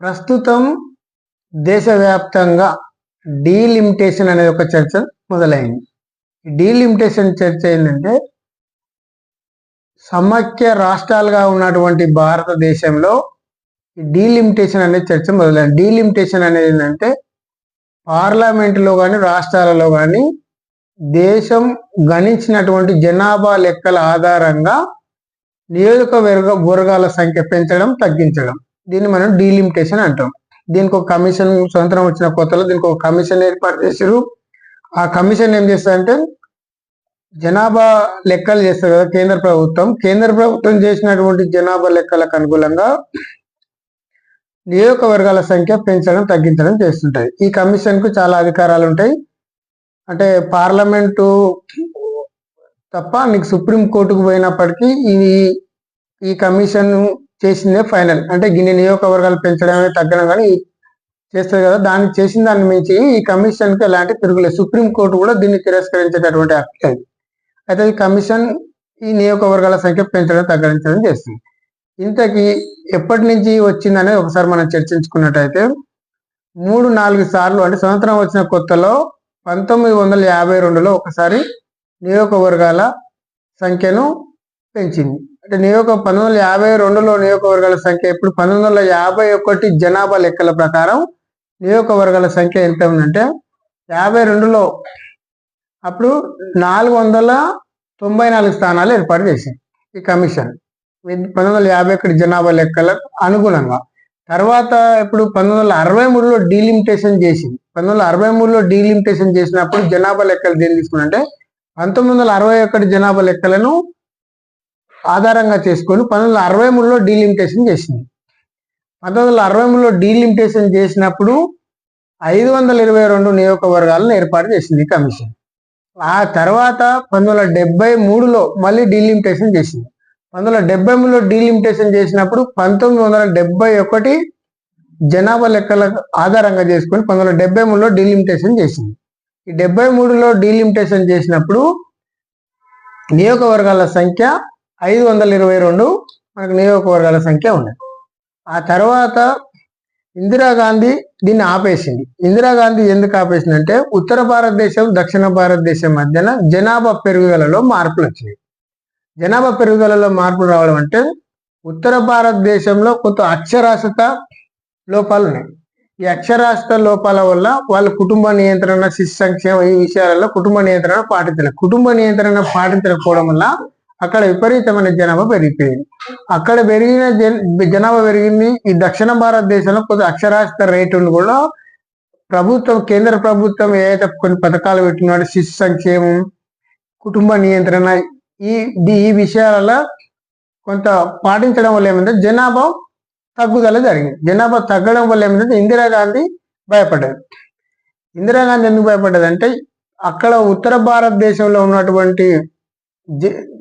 ప్రస్తుతం దేశవ్యాప్తంగా డీలిమిటేషన్ అనే ఒక చర్చ మొదలైంది. డీలిమిటేషన్ చర్చ ఏంటంటే సమాఖ్య రాష్ట్రాలుగా ఉన్నటువంటి భారతదేశంలో డీలిమిటేషన్ అనే చర్చ మొదలైంది. డీలిమిటేషన్ అనేది ఏంటంటే పార్లమెంటులో కానీ రాష్ట్రాలలో కానీ దేశం గణించినటువంటి జనాభా లెక్కల ఆధారంగా నియోజకవర్గ వర్గాల సంఖ్య పెంచడం తగ్గించడం. దీన్ని మనం డీలిమిటేషన్ అంటాం. దీనికి ఒక కమిషన్ స్వతంత్రం వచ్చిన కొత్తలో దీనికి ఒక కమిషన్ ఏర్పాటు చేశారు ఆ కమిషన్ ఏం చేస్తారంటే జనాభా లెక్కలు చేస్తారు కదా కేంద్ర ప్రభుత్వం. కేంద్ర ప్రభుత్వం చేసినటువంటి జనాభా లెక్కలకు అనుకూలంగా నియోజకవర్గాల సంఖ్య పెంచడం తగ్గించడం చేస్తుంటాయి ఈ కమిషన్కు చాలా అధికారాలు ఉంటాయి. అంటే పార్లమెంటు తప్ప నీకు సుప్రీం కోర్టుకు పోయినప్పటికీ ఈ ఈ కమిషన్ చేసిందే ఫైనల్. అంటే గిన్నె నియోజకవర్గాలు పెంచడమే తగ్గడం కానీ చేస్తుంది కదా. దాన్ని చేసిన దాన్ని మించి ఈ కమిషన్కి ఎలాంటి తిరుగులేదు. సుప్రీం కోర్టు కూడా దీన్ని తిరస్కరించేటటువంటి హక్కు అయితే ఈ కమిషన్ ఈ నియోజకవర్గాల సంఖ్య పెంచడం తగ్గించడం చేస్తుంది. ఇంతకీ ఎప్పటి నుంచి వచ్చిందనేది ఒకసారి మనం చర్చించుకున్నట్టయితే మూడు నాలుగు సార్లు అంటే సంవత్సరం వచ్చిన కొత్తలో పంతొమ్మిది వందల యాభై రెండులో ఒకసారి నియోజకవర్గాల సంఖ్యను పెంచింది. నియోజక పంతొమ్మిది వందల యాభై రెండులో నియోజకవర్గాల సంఖ్య ఇప్పుడు పంతొమ్మిది వందల యాభై ఒకటి జనాభా లెక్కల ప్రకారం నియోజకవర్గాల సంఖ్య ఎంత ఉందంటే యాభై రెండులో అప్పుడు నాలుగు వందల తొంభై నాలుగు స్థానాలు ఏర్పాటు చేసింది ఈ కమిషన్. పంతొమ్మిది వందల యాభై ఒకటి జనాభా లెక్కలకు అనుగుణంగా. తర్వాత ఇప్పుడు పంతొమ్మిది వందల అరవై మూడులో డీలిమిటేషన్ చేసింది. పంతొమ్మిది వందల అరవై మూడులో డీలిమిటేషన్ చేసినప్పుడు జనాభా లెక్కలు దేని తీసుకున్నంటే పంతొమ్మిది వందల అరవై ఒకటి జనాభా లెక్కలను ఆధారంగా చేసుకొని పంతొమ్మిది వందల అరవై మూడులో డీలిమిటేషన్ చేసింది. పంతొమ్మిది వందల అరవై మూడులో డీలిమిటేషన్ చేసినప్పుడు ఐదు వందల ఇరవై రెండు నియోజకవర్గాలను ఏర్పాటు చేసింది కమిషన్. ఆ తర్వాత పంతొమ్మిది వందల డెబ్బై మూడులో మళ్ళీ డీలిమిటేషన్ చేసింది. పంతొమ్మిది వందల డెబ్బై మూడులో డీలిమిటేషన్ చేసినప్పుడు పంతొమ్మిది వందల డెబ్బై ఒకటి జనాభా లెక్కల ఆధారంగా చేసుకొని పంతొమ్మిది వందల డెబ్బై మూడులో డీలిమిటేషన్ చేసింది. ఈ డెబ్బై మూడులో డీలిమిటేషన్ చేసినప్పుడు నియోజకవర్గాల సంఖ్య ఐదు వందల ఇరవై రెండు మనకు నియోజకవర్గాల సంఖ్య ఉంది ఆ తర్వాత ఇందిరాగాంధీ దీన్ని ఆపేసింది. ఇందిరాగాంధీ ఎందుకు ఆపేసింది అంటే ఉత్తర భారతదేశం దక్షిణ భారతదేశం మధ్యన జనాభా పెరుగుదలలో మార్పులు వచ్చినాయి. జనాభా పెరుగుదలలో మార్పులు రావడం అంటే ఉత్తర భారతదేశంలో కొంత అక్షరాస్యత లోపాలు ఉన్నాయి. ఈ అక్షరాస్యత లోపాల వల్ల వాళ్ళ కుటుంబ నియంత్రణ శిశు సంక్షేమ ఈ విషయాలలో కుటుంబ నియంత్రణ పాటించలేదు కుటుంబ నియంత్రణ పాటించకపోవడం వల్ల అక్కడ విపరీతమైన జనాభా పెరిగిపోయింది. అక్కడ పెరిగిన జనాభా పెరిగింది. ఈ దక్షిణ భారతదేశంలో కొద్ది అక్షరాస్యత రేటును కూడా ప్రభుత్వం కేంద్ర ప్రభుత్వం ఏదైతే కొన్ని పథకాలు పెట్టినాడో శిశు సంక్షేమం కుటుంబ నియంత్రణ ఈ ఈ విషయాలలో కొంత పాటించడం వల్ల ఏమైంది జనాభా తగ్గుదల జరిగింది. జనాభా తగ్గడం వల్ల ఏమిటంటే ఇందిరాగాంధీ భయపడ్డది ఇందిరాగాంధీ ఎందుకు భయపడ్డది అంటే అక్కడ ఉత్తర భారతదేశంలో ఉన్నటువంటి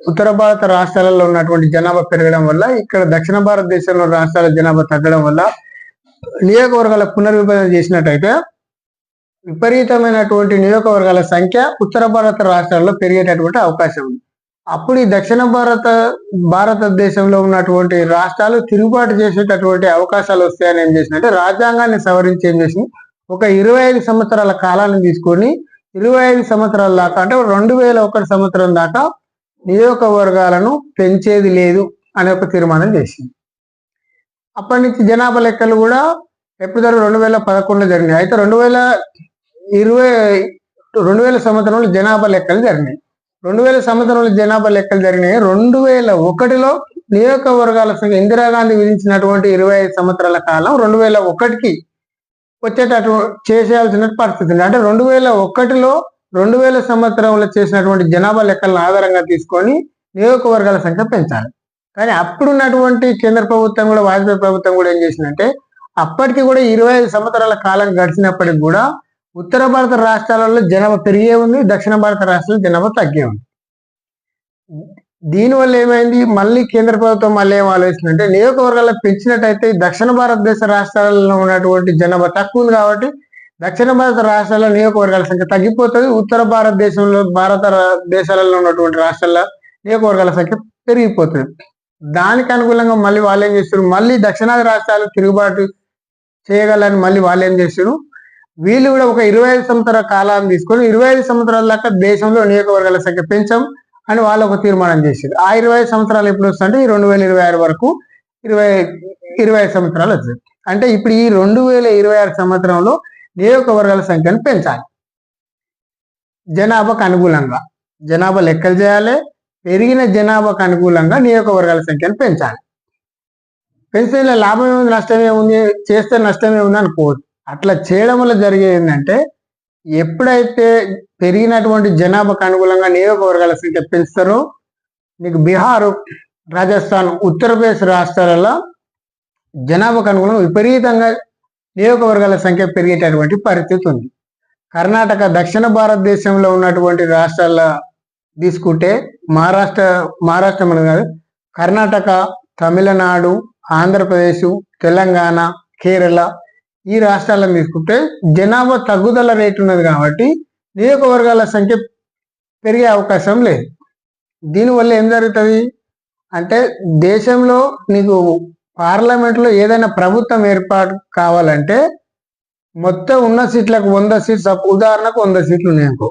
ఉత్తర భారత రాష్ట్రాలలో ఉన్నటువంటి జనాభా పెరగడం వల్ల ఇక్కడ దక్షిణ భారతదేశంలో రాష్ట్రాల జనాభా తగ్గడం వల్ల నియోజకవర్గాల పునర్విభజన చేసినట్టయితే విపరీతమైనటువంటి నియోజకవర్గాల సంఖ్య ఉత్తర భారత రాష్ట్రాల్లో పెరిగేటటువంటి అవకాశం ఉంది. అప్పుడు ఈ దక్షిణ భారత భారతదేశంలో ఉన్నటువంటి రాష్ట్రాలు తిరుగుబాటు చేసేటటువంటి అవకాశాలు వస్తాయని ఏం చేసినట్టు రాజ్యాంగాన్ని సవరించి ఏం చేసింది ఒక ఇరవై ఐదు సంవత్సరాల కాలాన్ని తీసుకొని ఇరవై ఐదు సంవత్సరాల దాకా అంటే రెండు వేల ఒకటి సంవత్సరం దాకా నియోజకవర్గాలను పెంచేది లేదు అనే ఒక తీర్మానం చేసింది. అప్పటి నుంచి జనాభా లెక్కలు కూడా ఎప్పుడు జరిగి రెండు వేల పదకొండులో జరిగినాయి. అయితే రెండు వేల ఇరవై రెండు వేల సంవత్సరంలో జనాభా లెక్కలు జరిగినాయి. రెండు వేల సంవత్సరంలో జనాభా లెక్కలు జరిగినాయి. రెండు వేల ఒకటిలో నియోజకవర్గాల సంఖ్య ఇందిరాగాంధీ విధించినటువంటి ఇరవై ఐదు సంవత్సరాల కాలం రెండు వేల ఒకటికి వచ్చేటటువంటి చేసేయాల్సిన పరిస్థితి అంటే రెండు వేల ఒకటిలో రెండు వేల సంవత్సరంలో చేసినటువంటి జనాభా లెక్కలను ఆధారంగా తీసుకొని నియోజకవర్గాల సంఖ్య పెంచాలి. కానీ అప్పుడున్నటువంటి కేంద్ర ప్రభుత్వం కూడా వాజ్పేయి ప్రభుత్వం కూడా ఏం చేసిందంటే అప్పటికి కూడా ఇరవై ఐదు సంవత్సరాల కాలం గడిచినప్పటికి కూడా ఉత్తర భారత రాష్ట్రాలలో జనాభా పెరిగే ఉంది దక్షిణ భారత రాష్ట్రాల్లో జనాభా తగ్గే ఉంది. దీనివల్ల ఏమైంది? మళ్ళీ కేంద్ర ప్రభుత్వం మళ్ళీ ఏం ఆలోచిస్తుందంటే నియోజకవర్గాల్లో పెంచినట్టయితే దక్షిణ భారతదేశ రాష్ట్రాలలో ఉన్నటువంటి జనాభా తక్కువ ఉంది కాబట్టి దక్షిణ భారత రాష్ట్రాల నియోజకవర్గాల సంఖ్య తగ్గిపోతుంది. ఉత్తర భారతదేశంలో భారత దేశాలలో ఉన్నటువంటి రాష్ట్రాల నియోజకవర్గాల సంఖ్య పెరిగిపోతుంది. దానికి అనుకూలంగా మళ్ళీ వాళ్ళు ఏం చేస్తారు మళ్ళీ దక్షిణాది రాష్ట్రాలు తిరుగుబాటు చేయగలని మళ్ళీ వాళ్ళు ఏం చేశారు వీళ్ళు కూడా ఒక ఇరవై ఐదు సంవత్సరాల కాలాన్ని తీసుకొని ఇరవై ఐదు సంవత్సరాల దాకా దేశంలో నియోజకవర్గాల సంఖ్య పెంచాం అని వాళ్ళు ఒక తీర్మానం చేశారు. ఆ ఇరవై ఐదు సంవత్సరాలు ఎప్పుడు వస్తుంటే ఈ రెండు వేల ఇరవై ఆరు వరకు ఇరవై ఇరవై ఐదు సంవత్సరాలు వచ్చాయి అంటే ఇప్పుడు ఈ రెండు వేల ఇరవై ఆరు సంవత్సరంలో నియోజకవర్గాల సంఖ్యను పెంచాలి. జనాభాకు అనుకూలంగా జనాభా లెక్కలు చేయాలి పెరిగిన జనాభాకు అనుకూలంగా నియోజకవర్గాల సంఖ్యను పెంచాలి. పెంచితే లాభం ఏముంది నష్టం ఏముంది చేస్తే నష్టం ఏముంది అనుకోవద్దు. అట్లా చేయడం వల్ల జరిగేది ఏంటంటే ఎప్పుడైతే పెరిగినటువంటి జనాభాకు అనుకూలంగా నియోజకవర్గాల సంఖ్య పెంచుతారో నీకు బీహారు రాజస్థాన్ ఉత్తరప్రదేశ్ రాష్ట్రాలలో జనాభాకు అనుకూలంగా విపరీతంగా నియోజకవర్గాల సంఖ్య పెరిగేటటువంటి పరిస్థితి ఉంది. కర్ణాటక దక్షిణ భారతదేశంలో ఉన్నటువంటి రాష్ట్రాల తీసుకుంటే మహారాష్ట్ర మహారాష్ట్ర మనం కాదు కర్ణాటక తమిళనాడు ఆంధ్రప్రదేశ్ తెలంగాణ కేరళ ఈ రాష్ట్రాలను తీసుకుంటే జనాభా తగ్గుదల రేటు ఉన్నది కాబట్టి నియోజకవర్గాల సంఖ్య పెరిగే అవకాశం లేదు. దీనివల్ల ఏం జరుగుతుంది? అంటే దేశంలో నీకు పార్లమెంట్లో ఏదైనా ప్రభుత్వం ఏర్పాటు కావాలంటే మొత్తం ఉన్న సీట్లకు వంద సీట్స్ ఉదాహరణకు వంద సీట్లు ఉన్నాయి అనుకో.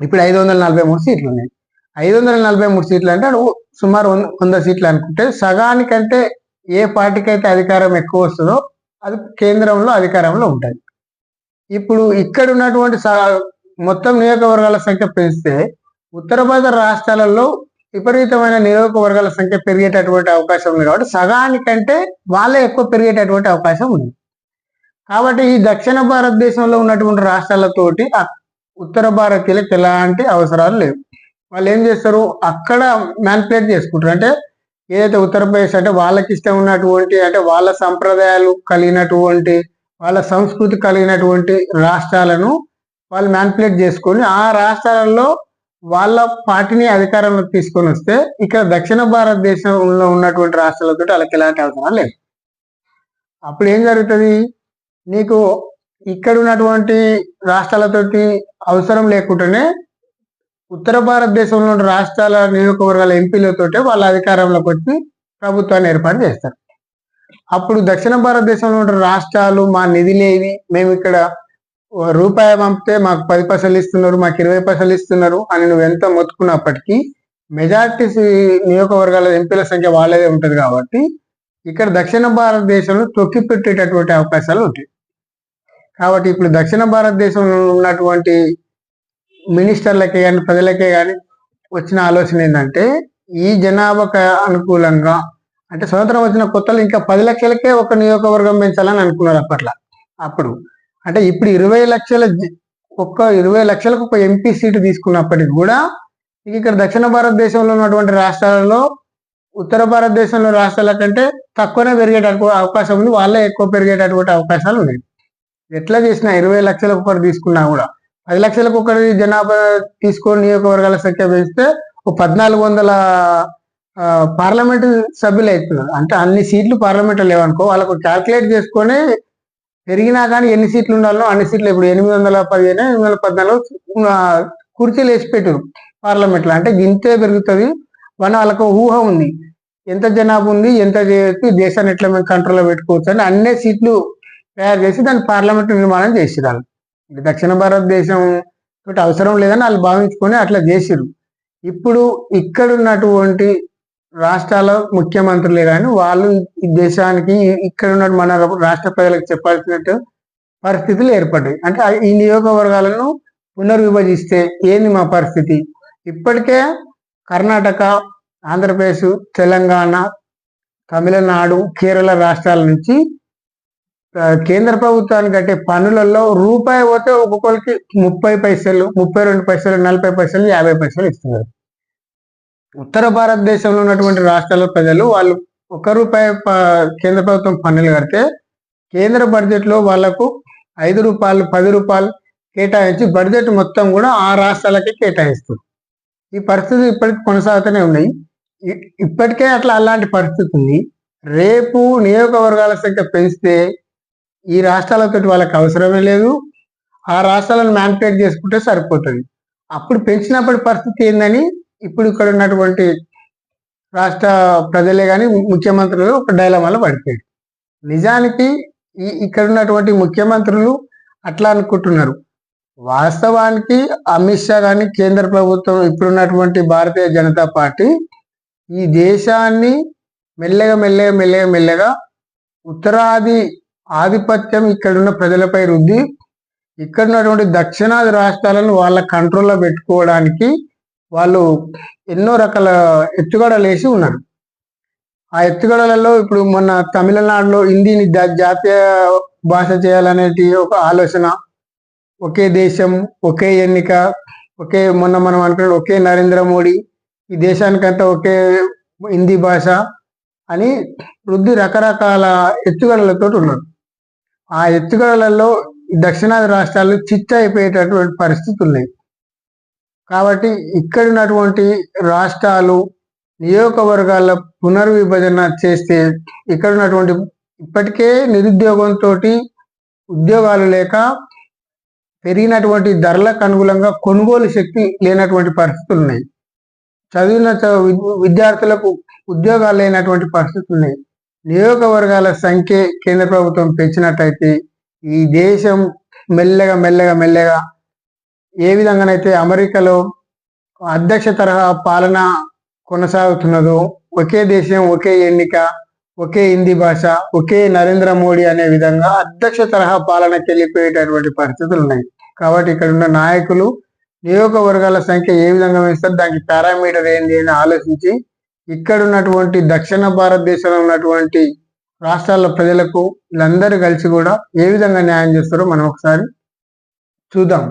ఇప్పుడు ఐదు వందల నలభై మూడు సీట్లు ఉన్నాయి. ఐదు వందల నలభై మూడు సీట్లు అంటే సుమారు వంద వంద సీట్లు అనుకుంటే సగానికంటే ఏ పార్టీకి అయితే అధికారం ఎక్కువ వస్తుందో అది కేంద్రంలో అధికారంలో ఉంటుంది ఇప్పుడు ఇక్కడ ఉన్నటువంటి మొత్తం నియోజకవర్గాల సంఖ్య పెంచితే ఉత్తర భారత రాష్ట్రాలలో విపరీతమైన నియోజకవర్గాల సంఖ్య పెరిగేటటువంటి అవకాశం ఉంది కాబట్టి సగానికంటే వాళ్ళే ఎక్కువ పెరిగేటటువంటి అవకాశం ఉంది. కాబట్టి ఈ దక్షిణ భారతదేశంలో ఉన్నటువంటి రాష్ట్రాలతోటి ఉత్తర భారతీయులకు ఎలాంటి అవసరాలు లేవు. వాళ్ళు ఏం చేస్తారు? అక్కడ మ్యాన్పులేట్ చేసుకుంటారు. అంటే ఏదైతే ఉత్తరప్రదేశ్ అంటే వాళ్ళకి ఇష్టం ఉన్నటువంటి అంటే వాళ్ళ సంప్రదాయాలు కలిగినటువంటి వాళ్ళ సంస్కృతి కలిగినటువంటి రాష్ట్రాలను వాళ్ళు మ్యాన్పులేట్ చేసుకొని ఆ రాష్ట్రాలలో వాళ్ళ పార్టీని అధికారంలో తీసుకొని వస్తే ఇక్కడ దక్షిణ భారతదేశంలో ఉన్నటువంటి రాష్ట్రాలతో వాళ్ళకి ఎలాంటి అవసరం లేదు. అప్పుడు ఏం జరుగుతుంది? నీకు ఇక్కడ ఉన్నటువంటి రాష్ట్రాలతోటి అవసరం లేకుండానే ఉత్తర భారతదేశంలో ఉన్న రాష్ట్రాల నియోజకవర్గాల ఎంపీలతోటే వాళ్ళ అధికారంలోకి వచ్చి ప్రభుత్వాన్ని ఏర్పాటు చేస్తారు. అప్పుడు దక్షిణ భారతదేశంలో ఉన్న రాష్ట్రాలు మా నిధులేవి మేము ఇక్కడ రూపాయి పంపితే మాకు పది పైసలు ఇస్తున్నారు మాకు ఇరవై పైసలు ఇస్తున్నారు అని నువ్వు ఎంత మొత్తుకున్నప్పటికీ మెజార్టీ నియోజకవర్గాల ఎంపీల సంఖ్య వాళ్ళదే ఉంటుంది కాబట్టి ఇక్కడ దక్షిణ భారతదేశంలో తొక్కి పెట్టేటటువంటి అవకాశాలు ఉంటాయి. కాబట్టి ఇప్పుడు దక్షిణ భారతదేశంలో ఉన్నటువంటి మినిస్టర్లకే కానీ ప్రజలకే కానీ వచ్చిన ఆలోచన ఏంటంటే ఈ జనాభాకు అనుకూలంగా అంటే స్వతంత్రం వచ్చిన కొత్తలో ఇంకా పది లక్షలకే ఒక నియోజకవర్గం పెంచాలని అనుకున్నారు అప్పట్లో. అప్పుడు అంటే ఇప్పుడు ఇరవై లక్షల ఒక్క ఇరవై లక్షలకు ఒక ఎంపీ సీటు తీసుకున్నప్పటికి కూడా ఇక్కడ దక్షిణ భారతదేశంలో ఉన్నటువంటి రాష్ట్రాలలో ఉత్తర భారతదేశంలో రాష్ట్రాల కంటే తక్కువనే పెరిగేటటువంటి అవకాశం ఉంది. వాళ్ళే ఎక్కువ పెరిగేటటువంటి అవకాశాలు ఉన్నాయి. ఎట్లా చేసినా ఇరవై లక్షలకు ఒకటి తీసుకున్నా కూడా పది లక్షలకు ఒకటి జనాభా తీసుకొని నియోజకవర్గాల సంఖ్య పెంచితే ఒక పద్నాలుగు వందల పార్లమెంటు సభ్యులు అవుతున్నారు అంటే అన్ని సీట్లు పార్లమెంట్ లేవనుకో వాళ్ళకు క్యాల్కులేట్ చేసుకొని పెరిగినా కానీ ఎన్ని సీట్లు ఉండాలో అన్ని సీట్లు ఇప్పుడు ఎనిమిది వందల పదిహేను ఎనిమిది వందల పద్నాలుగు కుర్చీలు వేసి పెట్టారు పార్లమెంట్లో. అంటే గింతే పెరుగుతుంది మన వాళ్ళకు ఊహ ఉంది. ఎంత జనాభా ఉంది ఎంత చేయొచ్చు దేశాన్ని ఎట్లా మేము కంట్రోల్లో పెట్టుకోవచ్చు అని అన్ని సీట్లు తయారు చేసి దాన్ని పార్లమెంట్ నిర్మాణం చేసిరారు. దక్షిణ భారతదేశం అవసరం లేదని వాళ్ళు భావించుకొని అట్లా చేసిరు ఇప్పుడు ఇక్కడ ఉన్నటువంటి రాష్ట్రాల ముఖ్యమంత్రులే కానీ వాళ్ళు దేశానికి ఇక్కడ ఉన్న మన రాష్ట్ర ప్రజలకు చెప్పాల్సినట్టు పరిస్థితులు ఏర్పడ్డాయి. అంటే ఈ నియోజకవర్గాలను పునర్విభజిస్తే ఏంది మా పరిస్థితి? ఇప్పటికే కర్ణాటక ఆంధ్రప్రదేశ్ తెలంగాణ తమిళనాడు కేరళ రాష్ట్రాల నుంచి కేంద్ర ప్రభుత్వానికి కట్టే పనులలో రూపాయి పోతే ఒక్కొక్కరికి ముప్పై పైసలు ముప్పై రెండు పైసలు నలభై పైసలు యాభై పైసలు ఇస్తున్నారు. ఉత్తర భారతదేశంలో ఉన్నటువంటి రాష్ట్రాల ప్రజలు వాళ్ళు ఒక రూపాయి ప- కేంద్ర ప్రభుత్వం పన్నులు కడితే కేంద్ర బడ్జెట్లో వాళ్ళకు వాళ్ళకు ఐదు రూపాయలు పది రూపాయలు కేటాయించి బడ్జెట్ మొత్తం కూడా ఆ రాష్ట్రాలకే కేటాయిస్తుంది. ఈ పరిస్థితి ఇప్పటికి కొనసాగుతూనే ఉన్నాయి. ఇప్పటికే అట్లా అలాంటి పరిస్థితి ఉంది. రేపు నియోజకవర్గాల సంఖ్య పెంచితే ఈ రాష్ట్రాలతో వాళ్ళకి అవసరమే లేదు. ఆ రాష్ట్రాలను మ్యానిపులేట్ చేసుకుంటే సరిపోతుంది. అప్పుడు పెంచినప్పటి పరిస్థితి ఏందని ఇప్పుడు ఇక్కడ ఉన్నటువంటి రాష్ట్ర ప్రజలే కానీ ముఖ్యమంత్రులు ఒక డైలమాలో పడిపోయారు. నిజానికి ఈ ఇక్కడ ఉన్నటువంటి ముఖ్యమంత్రులు అట్లా అనుకుంటున్నారు. వాస్తవానికి అమిత్ షా కానీ కేంద్ర ప్రభుత్వం ఇప్పుడున్నటువంటి భారతీయ జనతా పార్టీ ఈ దేశాన్ని మెల్లగా మెల్లగా మెల్లగా మెల్లగా ఉత్తరాది ఆధిపత్యం ఇక్కడున్న ప్రజలపై రుద్ది ఇక్కడ ఉన్నటువంటి దక్షిణాది రాష్ట్రాలను వాళ్ళ కంట్రోల్లో పెట్టుకోవడానికి వాళ్ళు ఎన్నో రకాల ఎత్తుగడలు వేసి ఉన్నారు. ఆ ఎత్తుగడలలో ఇప్పుడు మొన్న తమిళనాడులో హిందీని జాతీయ భాష చేయాలనేటి ఒక ఆలోచన ఒకే దేశం ఒకే ఎన్నిక ఒకే మొన్న మనం అనుకున్న ఒకే నరేంద్ర మోడీ ఈ దేశానికంతా ఒకే హిందీ భాష అని వృద్ధి రకరకాల ఎత్తుగడలతో ఉన్నారు. ఆ ఎత్తుగడలలో దక్షిణాది రాష్ట్రాలు చిచ్చ అయిపోయేటటువంటి పరిస్థితులు ఉన్నాయి. కాబట్టి ఇక్కడ ఉన్నటువంటి రాష్ట్రాలు నియోజకవర్గాల పునర్విభజన చేస్తే ఇక్కడ ఉన్నటువంటి ఇప్పటికే నిరుద్యోగంతో ఉద్యోగాలు లేక పెరిగినటువంటి ధరలకు అనుగుణంగా కొనుగోలు శక్తి లేనటువంటి పరిస్థితులు ఉన్నాయి. చదివిన విద్యార్థులకు ఉద్యోగాలు లేనటువంటి పరిస్థితులు ఉన్నాయి. నియోజకవర్గాల సంఖ్య కేంద్ర ప్రభుత్వం పెంచినట్టయితే ఈ దేశం మెల్లగా మెల్లగా మెల్లగా ఏ విధంగానైతే అమెరికాలో అధ్యక్ష తరహా పాలన కొనసాగుతున్నదో ఒకే దేశం ఒకే ఎన్నిక ఒకే హిందీ భాష ఒకే నరేంద్ర మోడీ అనే విధంగా అధ్యక్ష తరహా పాలనకి వెళ్ళిపోయేటటువంటి పరిస్థితులు ఉన్నాయి. కాబట్టి ఇక్కడ ఉన్న నాయకులు నియోజకవర్గాల సంఖ్య ఏ విధంగా వేస్తారు దానికి పారామీటర్ ఏంటి అని ఆలోచించి ఇక్కడ ఉన్నటువంటి దక్షిణ భారతదేశంలో ఉన్నటువంటి రాష్ట్రాల ప్రజలకు వీళ్ళందరూ కలిసి కూడా ఏ విధంగా న్యాయం చేస్తారో మనం ఒకసారి చూద్దాం.